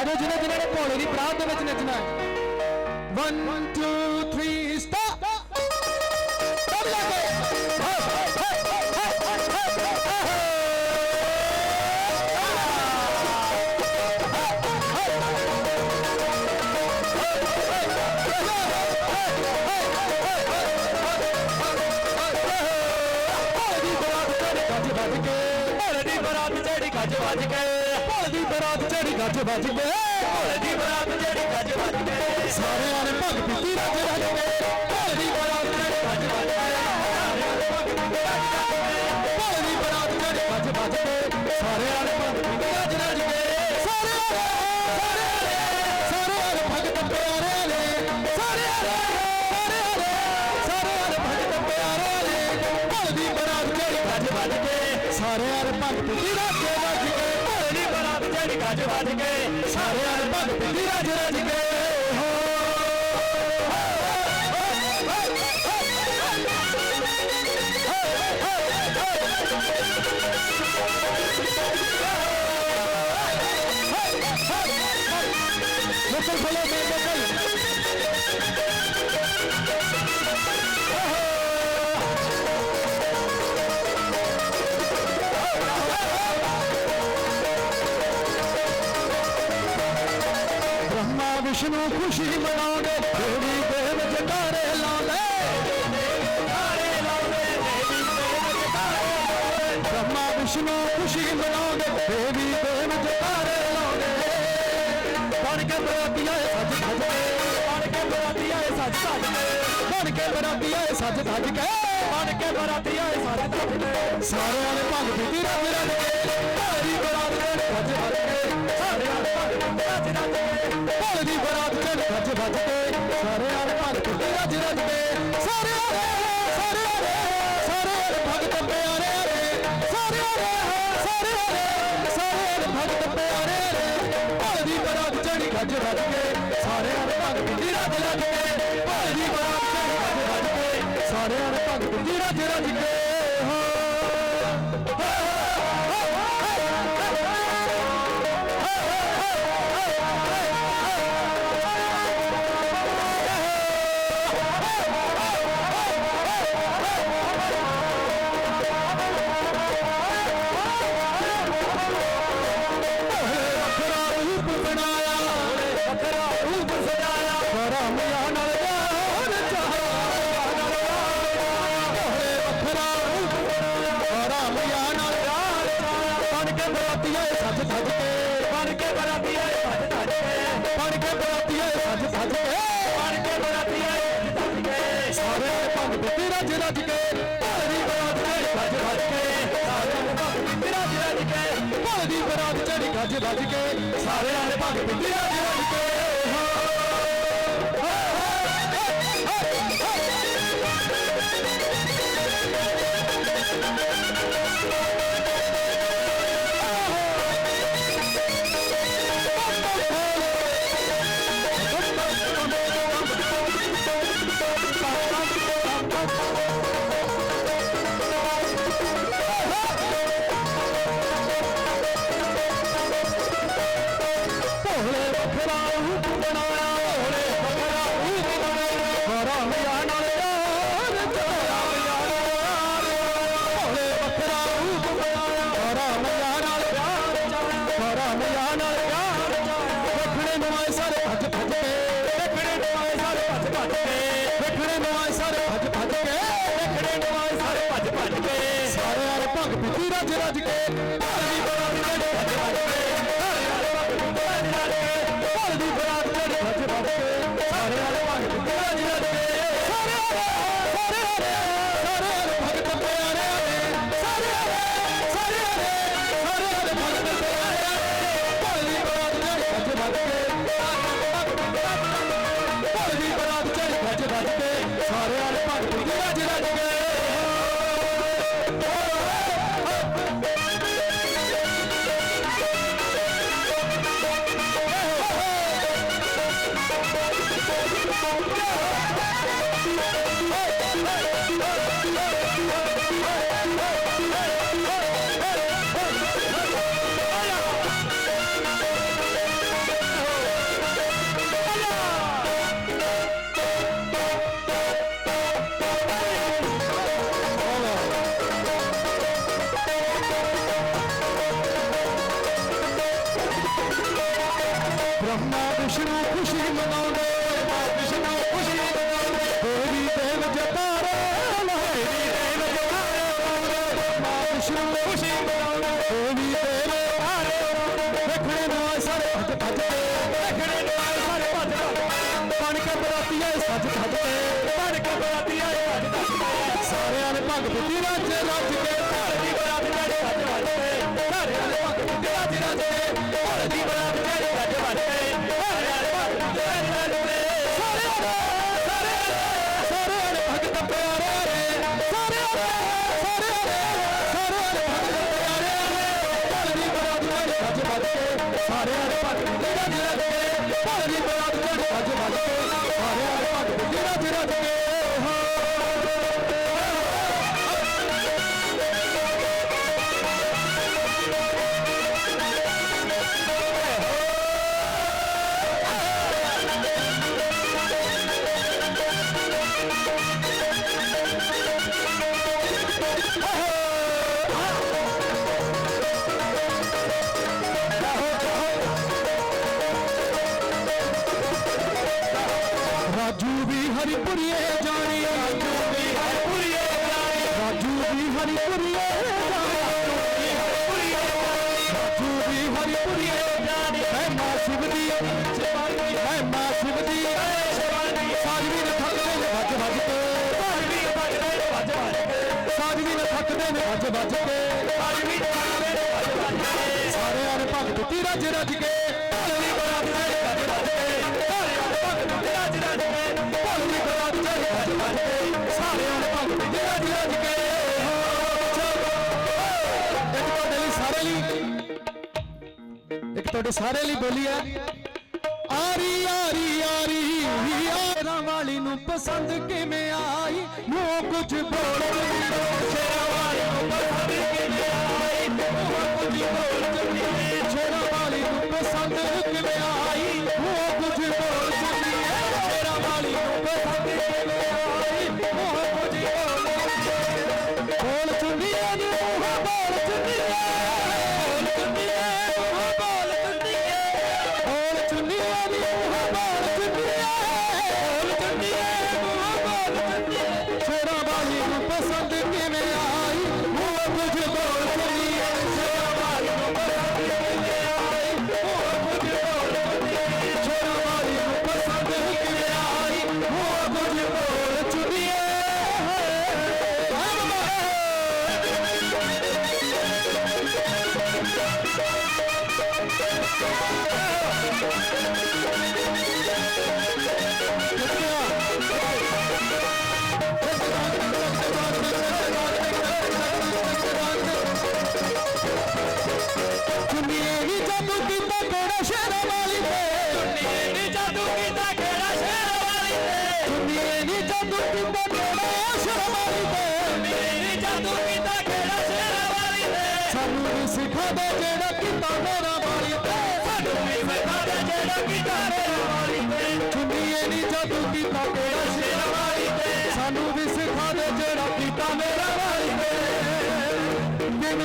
ਆਜੋ ਜਿਹਨੇ ਜਿਹਨੇ ਨੇ ਭੋਲੇ ਦੀ ਬਰਾਤ ਦੇ ਵਿੱਚ ਨੱਚਣਾ ਹੈ 1 2 3 ਸਟਾਪ ਸਭ ਲੱਗੇ ਬਰਾਤ ਚੜੀ ਗੱਜ ਵੱਜ ਕੇ ਭੋਲੇ ਦੀ ਬਰਾਤ ਚੜੀ ਗੱਜ ਵੱਜ ਕੇ ਸਾਰਿਆਂ ਨੇ ਭਗ ਪੀਤੀ ਰੱਜ ਰੱਜ ਕੇ ਭੋਲੇ ਦੀ ਬਰਾਤ ਚੜੀ ਗੱਜ ਵੱਜ ਕੇ ਭੋਲੇ ਦੀ ਬਰਾਤ ਚੜੀ ਗੱਜ ਵੱਜ ਕੇ ਸਾਰਿਆਂ ਨੇ ਭਗ ਪੀਤੀ ਰੱਜ ਰੱਜ ਕੇ ਸਾਰਿਆਂ ਨੇ ਭਗਤ ਪਿਆਰੇ ਨੇ ਸਾਰਿਆਂ ਨੇ ਸਾਰਿਆਂ ਨੇ ਭਗਤ ਪਿਆਰੇ ਨੇ। ਭੋਲੇ ਦੀ ਬਰਾਤ ਚੜੀ ਗੱਜ ਵੱਜ ਕੇ ਸਾਰਿਆਂ ਨੇ ਭਗਤ ਦੀ ਰੱਜ ਬਰਾਤ ਚੜੀ ਗੱਜ ਵੱਜ ਕੇ, ਸਾਰਿਆਂ ਨੇ ਭਗਤ ਦੀ ਰੱਜ ਰੱਜ ਕੇ। ਮੁਕਲ ਖੋਲੋ ਮੇਰੇ ਮੁਕਲ ਵਿਸ਼ਨੂੰ ਖੁਸ਼ੀ ਮਨਾਉਂਦੇ, ਦੇਵੀ ਦੇਵ ਜਕਾਰੇ ਲਾਉਂਦੇ। ਜਕਾਰੇ ਲਾਉਂਦੇ ਦੇਵੀ ਦੇਵ ਜਕਾਰੇ ਲਾਉਂਦੇ ਬ੍ਰਹਮਾ ਵਿਸ਼ਨੂੰ ਖੁਸ਼ੀ ਮਨਾਉਂਦੇ, ਦੇਵੀ ਦੇਵ ਜਕਾਰੇ ਲਾਉਂਦੇ। ਬਣ ਕੇ ਬਰਾਤੀ ਆਏ ਸੱਜ ਸੱਜ ਕੇ, ਬਣ ਕੇ ਬਰਾਤੀ ਆਏ ਸੱਜ ਸੱਜ ਕੇ, ਬਣ ਕੇ ਬਰਾਤੀ ਆਏ ਸੱਜ ਸੱਜ ਕੇ, ਬਣ ਕੇ ਬਰਾਤੀ ਆਏ ਸੱਜ ਸੱਜ ਕੇ। ਸਾਰਿਆਂ ਨੇ ਭੰਗ ਪੀਤੀ ਰੱਜ ਰੱਜ ਕੇ ਭੋਲੀ ਬਰਾਤ ਦੇ ਵੱਜ ਵੱਜ ਕੇ, ਸਾਰਿਆਂ ਨੇ ਭੰਗ ਰੱਜ ਰੱਜ ਭੋਲੀ ਬਰਾਤ ਦੇ ਵੱਜ ਵੱਜ ਕੇ ਸਾਰਿਆਂ ਨੇ ਭੰਗ ਪੀਤੀ ਰੱਜ ਰੱਜ ਕੇ ਸਾਰਿਆਂ ਨੇ ਸਾਰਿਆਂ ਨੇ ਸਾਰਿਆਂ ਨੇ ਭਗਤ ਪਿਆਰੇ ਨੇ। ਸਾਰਿਆਂ ਨੇ ਸਾਰਿਆਂ ਨੇ ਸਾਰਿਆਂ ਨੇ ਭਗਤ ਪਿਆਰੇ ਨੇ। ਭੋਲੀ ਬਰਾਤ ਚੜੀ ਗੱਜ ਵੱਜ ਕੇ ਸਾਰਿਆਂ ਨੇ ਭੰਗ ਪੀਤੀ ਰੱਜ ਰੱਜ ਕੇ ਭੋਲੀ ਬਰਾਤ ਚੜੀ ਗੱਜ ਵੱਜ ਕੇ ਸਾਰਿਆਂ ਨੇ ਭੰਗ ਪੀਤੀ ਰੱਜ ਰੱਜ ਕੇ ਸਾਰੇ ਭੰਗ ਬਿੱਤੀ ਕੇ ਭੋਲੀ ਬਰਾਤ ਚੜੀ ਗੱਜ ਵੱਜ ਕੇ ਸਾਰੇ ਭੰਗ ਬਿੱਤੀ ਰੱਜ ਰੱਜ ਕੇ ਭੋਲੀ ਬਰਾਤ ਚੜੀ ਗੱਜ ਵੱਜ ਕੇ ਸਾਰਿਆਂ ਨੇ ਭੰਗ ਬਿੱਤੀ ਰੱਜ ਕੇ ਭੋਲੇ ਵੱਖਰਾ ਰੂਪ ਬਣਾਇਆ ਭੋਲੇ ਸਾਰਿਆਂ ਨੇ ਭੰਗ ਪੀਤੀ ਰੱਜ ਰੱਜ ਕੇ ਸੱਜ ਸੱਜ ਕੇ ਬਣ ਕੇ ਬਰਾਤੀ ਆਏ ਸੱਜ ਸੱਜ ਕੇ ਸਾਰਿਆਂ ਨੇ ਭੰਗ ਬੁੱਧੀ ਰੱਜ ਰੱਜ ਕੇ ਘਰ ਦੀ ਬਰਾਤ ਚੜੇ ਭੱਜ ਭੱਜ ਕੇ ਸਾਰਿਆਂ ਨੇ ਭੰਗ ਬੁੱਧੀ ਰੱਜ ਰੱਜ ਕੇ ਘਰ ਦੀ ਬਰਾਤ ਚੜੇ ਭੱਜ ਭੱਜ ਕੇ ਸਾਰਿਆਂ ਨੇ ਭੰਗ ਬੁੱਧੀ ਰੱਜ ਰੱਜ ਕੇ ਸਾਰਿਆਂ ਨੇ ਸਾਰਿਆਂ ਨੇ ਸਾਰਿਆਂ ਨੇ ਭਗਤ ਪਿਆਰੇ ਰੇ ਸਾਰਿਆਂ ਨੇ ਸਾਰਿਆਂ ਨੇ ਸਾਰਿਆਂ ਨੇ ਭਗਤ ਪਿਆਰੇ ਰੇ ਘਰ ਦੀ ਬਰਾਤ ਚੜੇ ਭੱਜ ਭੱਜ ਕੇ ਸਾਰਿਆਂ ਨੇ ਭੰਗ ਬੁੱਧੀ ਰੱਜ ਰੱਜ ਕੇ ਦੀ ਬਰਾਤ ਚੜੇ ਭੱਜ ਭੱਜ ਕੇ ਸਾਰਿਆਂ ਨੇ ਭੰਗ ਬੁੱਧੀ ਰੱਜ ਸਾਜਵੀ ਨੇ ਥੱਕਦੇ ਨੇ। ਵੱਜ ਵੱਜ ਕੇ ਸਾਜਵੀ ਨੇ ਥੱਕਦੇ ਨੇ। ਵੱਜ ਵੱਜ ਕੇ। ਸਾਰਿਆਂ ਨੇ ਭਗਤ ਤੀ ਰੱਜ ਰੱਜ ਕੇ। ਢੋਲਵੀ ਬਰਾਤ ਦੇ ਵੱਜ ਵੱਜ ਕੇ। ਨੇ ਭਗਤ ਤੀ ਰੱਜ ਰੱਜ ਕੇ। ਢੋਲਵੀ ਬਰਾਤ ਦੇ ਵੱਜ ਵੱਜ ਕੇ। ਸਾਰਿਆਂ ਨੇ ਭਗਤ ਤੀ ਰੱਜ ਰੱਜ ਕੇ। ਇੱਕ ਤੁਹਾਡੇ ਲਈ ਸਾਰੇ ਲਈ ਇੱਕ ਤੁਹਾਡੇ ਸਾਰੇ ਲਈ ਬੋਲੀ ਹੈ। ਪਸੰਦ ਕਿਵੇਂ ਆਈ? ਮੂੰਹ ਕੁਝ ਬੋਲ ਸ਼ੇਰਾਂ ਵਾਲੀ ਨੂੰ ਪਸੰਦ ਕਿਵੇਂ ਆਈ? ਮੂੰਹ ਕੁਝ ਬੋਲ ਚੁੰਨੀ ਸ਼ੇਰਾਂ ਵਾਲੀ ਨੂੰ ਪਸੰਦ ਕਿਵੇਂ ਆਈ? ਮੂੰਹ ਕੁਝ ਬੋਲ ਚੁੰਨੀ ਸ਼ੇਰਾਂ ਵਾਲੀ ਨੂੰ ਪਸੰਦ ਕਿਵੇਂ ਆਈ? ਮੂੰਹ ਕੁਝ ਬੋਲ ਚੁੰਨੀ ਬੋਲ ਚੁੰਨੀ ਮੂੰਹ ਬੋਲ ਚੁੰਨੀ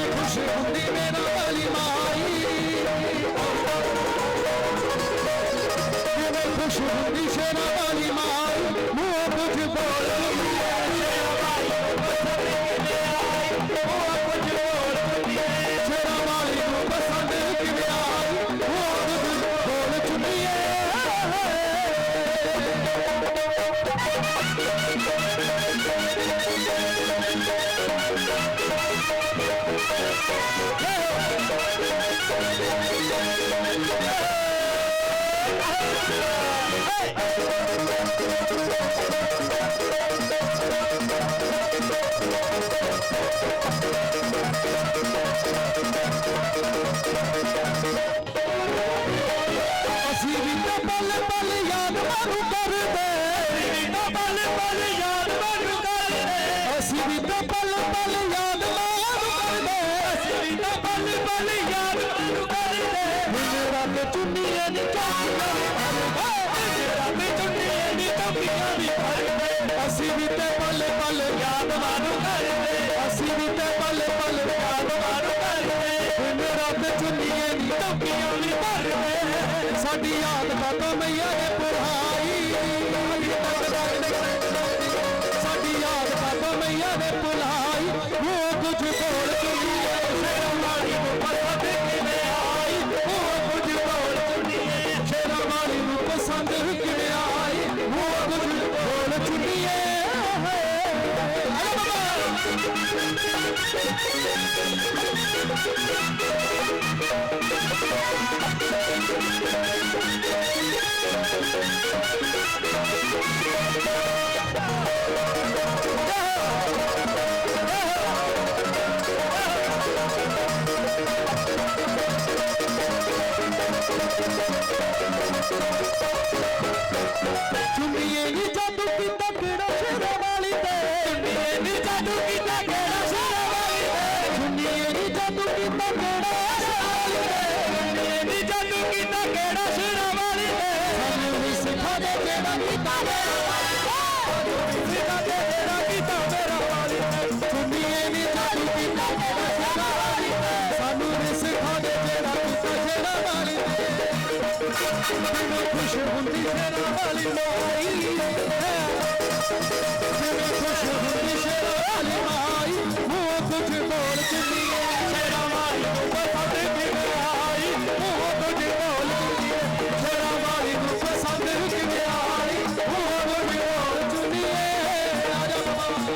ਖੁਸ਼ ਹੁੰਦੀ ਮੇਰਾ ਵਾਲੀ ਮਾਈ। ਕਿਵੇਂ ਖੁਸ਼ ਹੁੰਦੀ ਸ਼ੇਰਾ ਵਾਲੀ ਮਾਈ। ਮੂੰਹ ਅਸੀਂ ਵੀ ਤਾਂ ਪਲ ਪਲ ਯਾਦ ਮਾਰੂ ਕਰਦੇ। ਅਸੀਂ ਵੀ ਤਾਂ ਪਲ ਪਲ ਯਾਦ ਮਾਰੂ ਕਰਦੇ। ਅਸੀਂ ਵੀ ਤਾਂ ਪਲ ਪਲ ਯਾਦ ਮਾਰੂ ਕਰਦੇ। ਅਸੀਂ ਵੀ ਤਾਂ ਪਲ ਪਲ ਯਾਦ ਮਾਰੂ ਕਰਦੇ। ਦਿਨ ਰਾਤ ਚੁੰਨੀਆਂ ਕਰਦੇ ਦਿਨ ਰਾਤ ਚੁੰਨੀਆਂ ਨੀ ਚੌਕੀਆਂ ਵੀ ਅਸੀਂ ਵੀ ਤੇ ਪਲ ਪਲ ਯਾਦ ਮਾਰੂ ਕਰਦੇ। ਯਾਦ ਸਾਡੀ ਆਦਤਾਂ ਮਈਆ ਨੇ ਪੁਰਾਈ ਸਾਡੀ ਯਾਦ ਤੋਂ ਮਈਆ ਨੇ ਪੁਲਾਈ ਉਹ ਕੁਝ ਬੋਲ ਚੁੰਨੀਏ ਸ਼ੇਰਾਂ ਵਾਲੀ ਨੂੰ ਪਤਾ ਕਿਵੇਂ ਆਈ। ਉਹ ਕੁਝ ਬੋਲ ਚੁੰਨੀਏ ਸ਼ੇਰਾਂ ਵਾਲੀ ਨੂੰ ਪਸੰਦ ਕਿਵੇਂ ਆਈ। ਉਹ ਕੁਝ ਬੋਲ ਚੁੰਨੀਏ ਆਇਆ ਬਾਬਾ। ਚੁੰਨੀਏ ਨੀ ਜਾਦੂ ਕੀਤਾ ਕਿਹੜਾ ਸ਼ੇਰਾਂ ਵਾਲੀ ਤੇ ਚੁੰਨੀਏ ਨੀ ਜਾਦੂ ਕੀਤਾ ਕਿਹੜਾ ਸ਼ੇਰਾਂ ਵਾਲੀ ਤੇ ਚੁੰਨੀਏ ਨੀ ਜਾਦੂ ਕੀਤਾ ਕਿਹੜਾ ਸ਼ੇਰਾਂ ਵਾਲੀ ਤੇ ਚੁੰਨੀਏ ਨੀ ਜਾਦੂ ਕੀਤਾ ਕਿਹੜਾ ਸ਼ੇਰਾਂ ਵਾਲੀ ਤੇ ਸਾਨੂੰ ਵੀ ਖੁਸ਼ ਹੁੰਦੀ ਸ਼ੇਰਾਂ ਵਾਲੀ ਮਾਈ ਜਿਵੇਂ ਖੁਸ਼ ਹੁੰਦੀ ਸ਼ੇਰਾਂ ਵਾਲੀ ਮਾਈ ਉਹ ਕੁਝ ਬੋਲ ਚੁੰਨੀਏ ਸ਼ੇਰਾਂ ਵਾਲੀ ਨੂੰ ਪਸੰਦ ਕਿਵੇਂ ਆਈ ਉਹ ਕੁਝ ਬੋਲ ਚੁੰਨੀਏ ਸ਼ੇਰਾਂ ਵਾਲੀ ਨੂੰ ਪਸੰਦ ਕਿਵੇਂ ਆਈ ਉਹ ਕੁਝ ਬੋਲ ਚੁੰਨੀਏ ਆ ਜਾ ਬਾਬਾ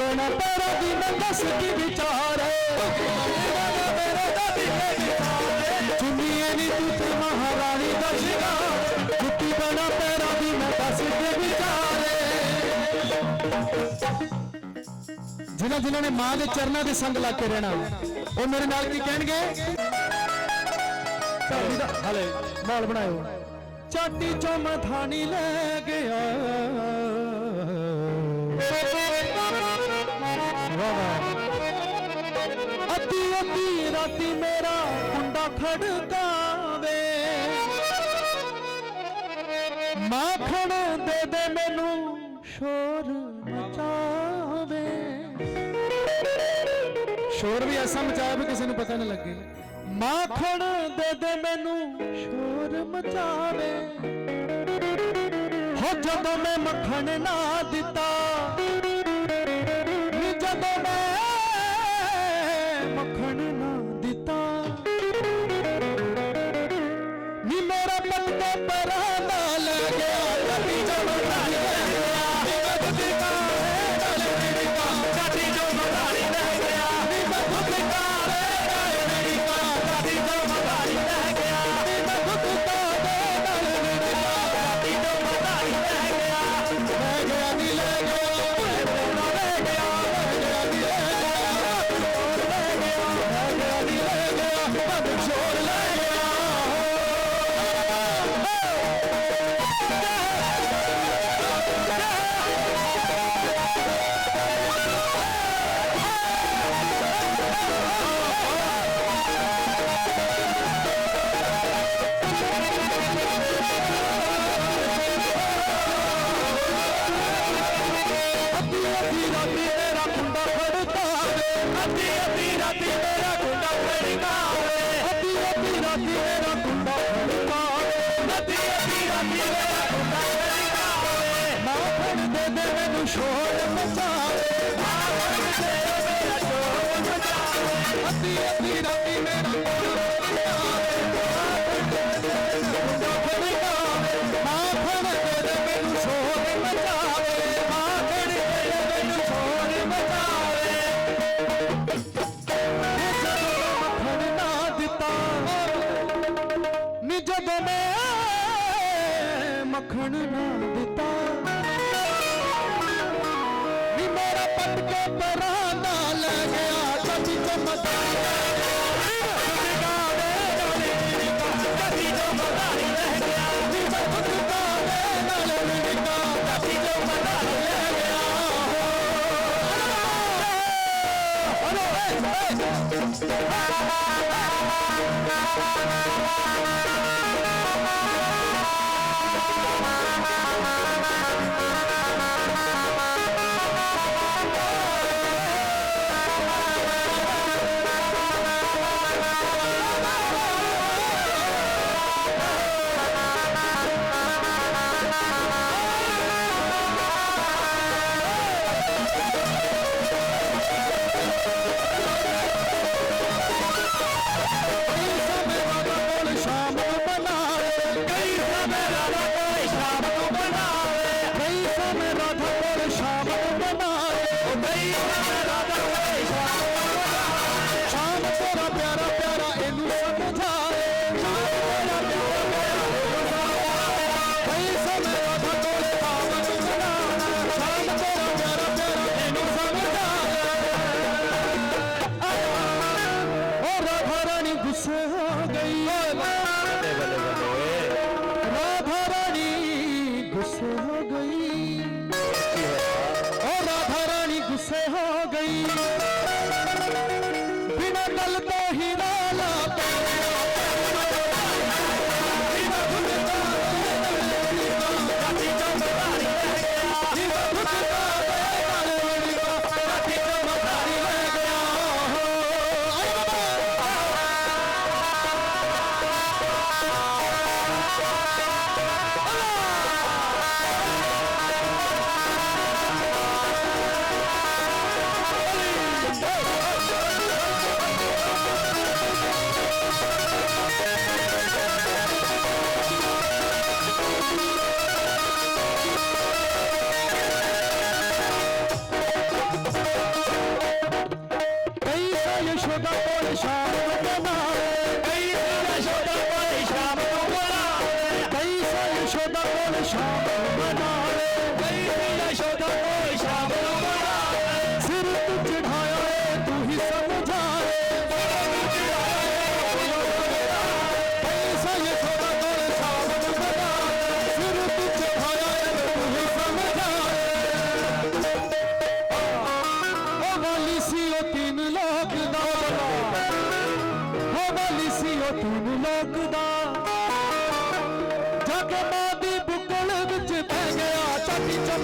ਸ਼ਿੰਗਾਰ ਜੁੱਤੀ ਦੀ ਮੈਂ ਕੀ ਵਿਚਾਰ ਚੁੰਨੀਏ ਨੀ ਤੂੰ ਤੇ ਮਹਾਰਾਣੀ ਦਾ ਸ਼ਿੰਗਾਰ ਜੁੱਤੀ ਬਣਾ ਪੈਰਾਂ ਦੀ ਮੈਂ ਦੱਸ ਕੀ ਵਿਚਾਰ ਜਿਨ੍ਹਾਂ ਜਿਨ੍ਹਾਂ ਨੇ ਮਾਂ ਦੇ ਚਰਨਾਂ ਦੇ ਸੰਗ ਲਾ ਕੇ ਰਹਿਣਾ। ਉਹ ਮੇਰੇ ਨਾਲ ਕੀ ਕਹਿਣਗੇ? ਧਰਤੀ ਦਾ ਹਲੇ ਮਾਲ ਬਣਾਇਓ। ਚਾਟੀ ਚੋਂ ਮਥਾਣੀ ਲੈ ਗਿਆ ਰਾਤੀ ਮੇਰਾ ਕੁੰਡਾ ਖੜਕਾਵੇ। ਮਾਖਣ ਦੇ ਦੇ ਮੈਨੂੰ ਸ਼ੋਰ ਮਚਾਵੇ। ਸ਼ੋਰ ਵੀ ਐਸਾ ਮਚਾਇਆ ਵੀ ਕਿਸੇ ਨੂੰ ਪਤਾ ਨਾ ਲੱਗੇ। ਮਾਖਣ ਦੇ ਦੇ ਮੈਨੂੰ ਸ਼ੋਰ ਮਚਾਵੇ। ਹੋ ਜਦੋਂ ਮੈਂ ਮੱਖਣ ਨਾ ਦਿੱਤਾ ਨੀ ਮੇਰਾ ਪੱਤੇ ਪਰਾਂ ਦਾ ਲੈ ਕਦੀ ਜਦੋਂ ਰਾਣੀ ਲੈ ਗਿਆ। ਨੀ ਮੈਂ ਮੱਖਣ ਨਾ ਦਿੱਤਾ। ਨੀ ਮੇਰਾ ਪੱਟ ਕੇ ਪਰਾਂ ਦਾ ਲੈ ਗਿਆ, ਚਾਚੀ ਚਮਦਾ ਸ਼ਾਮ ਰਾਣੀ ਗੁੱਸੇ ਹੋ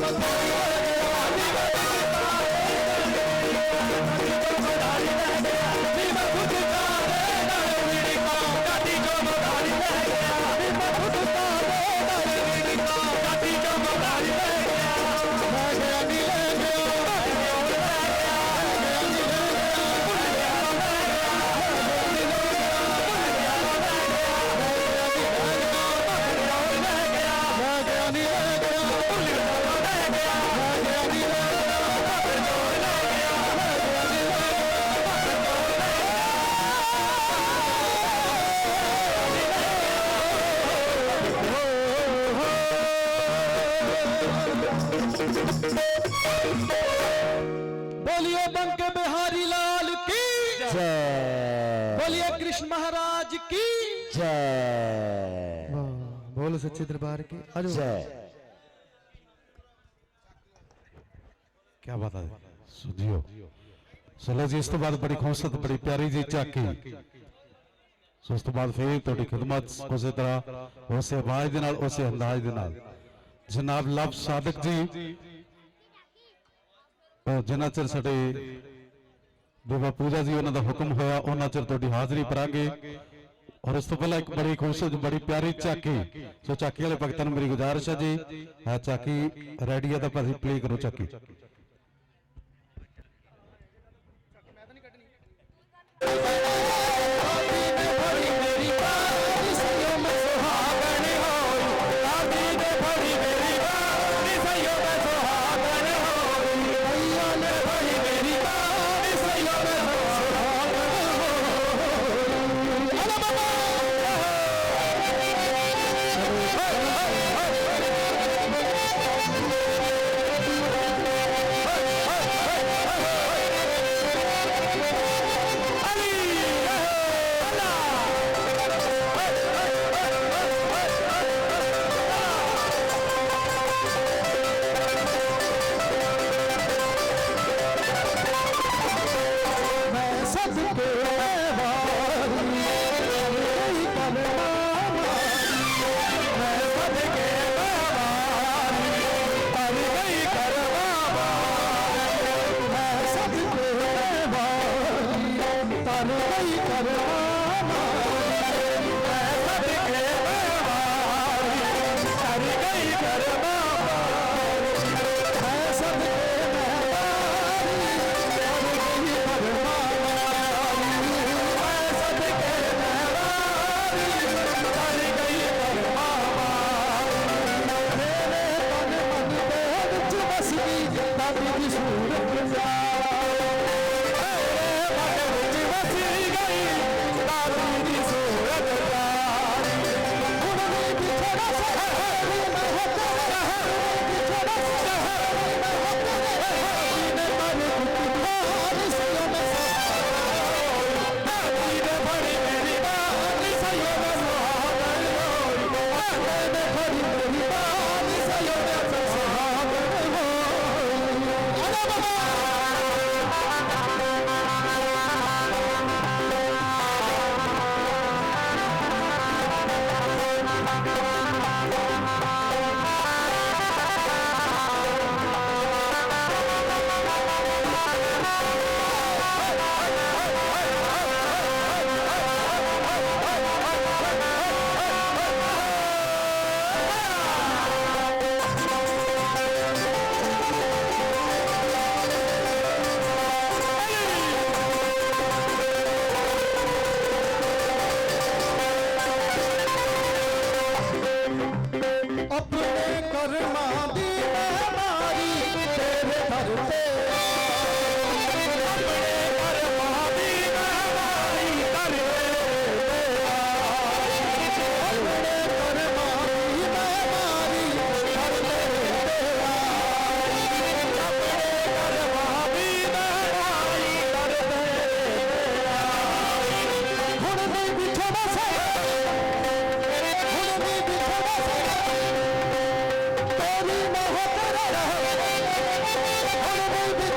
ਚਾਟੀ ਚਮਕਦਾ बोलिए बंक बिहारी लाल की ਜੈ बोलिए कृष्ण महाराज की ਜੈ बोल सच्चे दरबार की आजो ਜੈ ਕੀ ਬਾਤ ਹੈ ਸੁਧਿਓ ਚਲੋ ਜੀ ਇਸ ਤੋਂ ਬਾਅਦ ਬੜੀ ਖੂਬਸੂਰਤ ਬੜੀ ਪਿਆਰੀ ਜੀ ਝਾਕੀ ਸੋ ਉਸ ਤੋਂ ਬਾਅਦ ਫੇਰ ਤੁਹਾਡੀ ਖਿਦਮਤ ਉਸੇ ਤਰ੍ਹਾਂ ਉਸੇ ਆਵਾਜ਼ ਦੇ ਨਾਲ ਉਸੇ ਅੰਦਾਜ਼ ਦੇ ਨਾਲ ਜਨਾਬ ਲਵ ਸਾਦਕ ਜੀ ਉਹ ਜਿੰਨਾ ਚਿਰ ਸਾਡੇ ਬੀਬਾ ਪੂਜਾ ਜੀ ਉਹਨਾਂ ਦਾ ਹੁਕਮ ਹੋਇਆ, ਉਹਨਾਂ ਚਿਰ ਤੁਹਾਡੀ ਹਾਜ਼ਰੀ ਭਰਾਂਗੇ। ਔਰ ਉਸ ਤੋਂ ਪਹਿਲਾਂ ਇੱਕ ਬੜੀ ਖੂਬਸੂਰਤ ਬੜੀ ਪਿਆਰੀ ਝਾਕੀ ਸੋ ਝਾਕੀ ਵਾਲੇ ਭਗਤਾਂ ਨੂੰ ਮੇਰੀ ਗੁਜ਼ਾਰਿਸ਼ ਹੈ ਜੀ। ਹੈ ਝਾਕੀ ਰੈਡੀ ਹੈ ਤਾਂ ਭਾਜੀ ਪਲੇ ਕਰੋ ਝਾਕੀ Alabama! Spirit.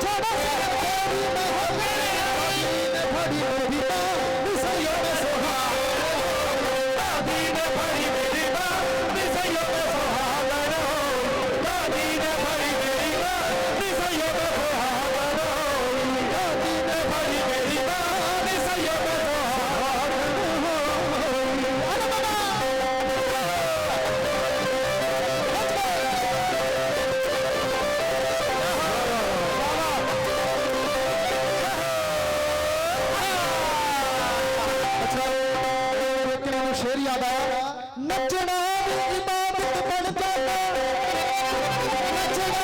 ਵੀ ਵਾਲਾ ਸ਼ੇਰ ਯਾਦ ਆਇਆ। ਨੱਚਣਾ ਵੀ ਇਬਾਦਤ ਬਣ ਜਾਂਦਾ। ਨੱਚਣਾ